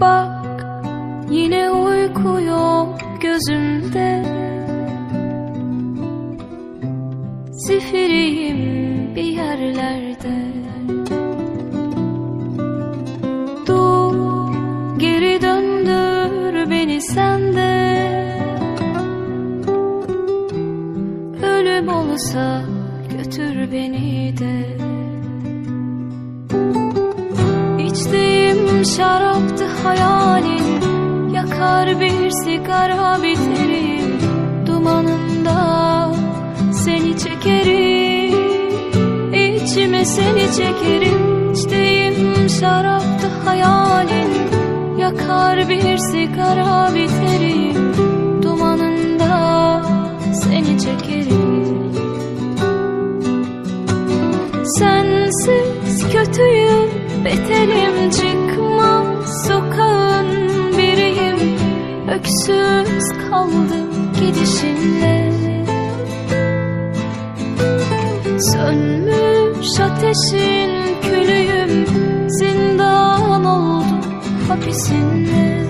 Bak yine uyku yok gözümde. Zifiriyim bir yerlerde. Dur geri döndür beni sende Ölüm olsa götür beni de şaraptı hayalin Yakar bir sigara biterim Dumanında seni çekerim İçime seni çekerim. İçtiğim şaraptı hayalin Yakar bir sigara biterim Dumanında seni çekerim. Sensiz kötüyüm, beterim Öksüz kaldım gidişinle. Sönmüş ateşin külüyüm Zindan oldum hapisinde